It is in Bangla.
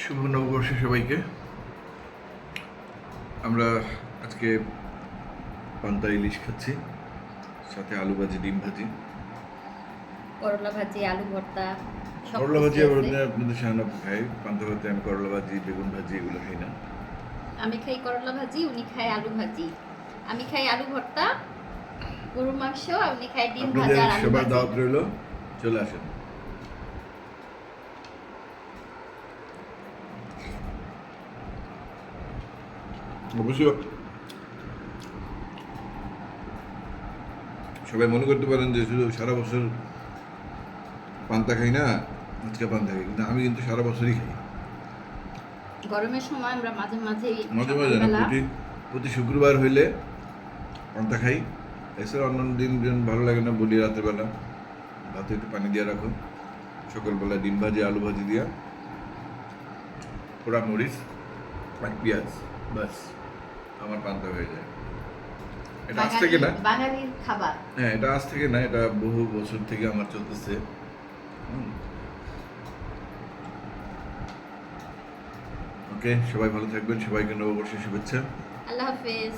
শুভ নববর্ষ সবাইকে। আমরা আজকে পান্তা ইলিশ খাচ্ছি সাথে আলু ভাজি ডিম ভাজি। করলা ভাজি আলু ভর্তা করলা ভাজি আবার আপনাদের সাহানাপু খাই। পান্তা ভাতে আমি করলা ভাজি বেগুন ভাজি এগুলো খাই না। আমি খাই করলা ভাজি উনি খায় আলু ভাজি। আমি খাই আলু ভর্তা গরুর মাংস আর উনি খায় ডিম ভাজি আর আলু সবার দাওয়াত রইল চলে আসেন। অবশ্য সবাই মনে করতে পারেন যে শুধু সারা বছর পান্তা খাই না আজকে পান্তা খাই কিন্তু আমি কিন্তু সারা বছরই খাই। গরমের সময় আমরা মাঝে মাঝে মাঝে মাঝে প্রতি প্রতি শুক্রবার হইলে পান্তা খাই। এছাড়া অন্যান্য দিন দিন ভালো লাগে না বলি রাতের বেলা। ভাতে একটু পানি দিয়ে রাখো। সকালবেলা ডিম ভাজি আলু ভাজি দিয়া। পোড়া মরিচ আর পেঁয়াজ। বাস আমার পান্তা হয়ে যায়। এটা আজ থেকে না? বাঙালির খাবার। হ্যাঁ এটা আজ থেকে না এটা বহু বছর থেকে আমার চলতেছে। ওকে সবাই ভালো থাকবেন সবাইকে নববর্ষের শুভেচ্ছা। আল্লাহ হাফেজ।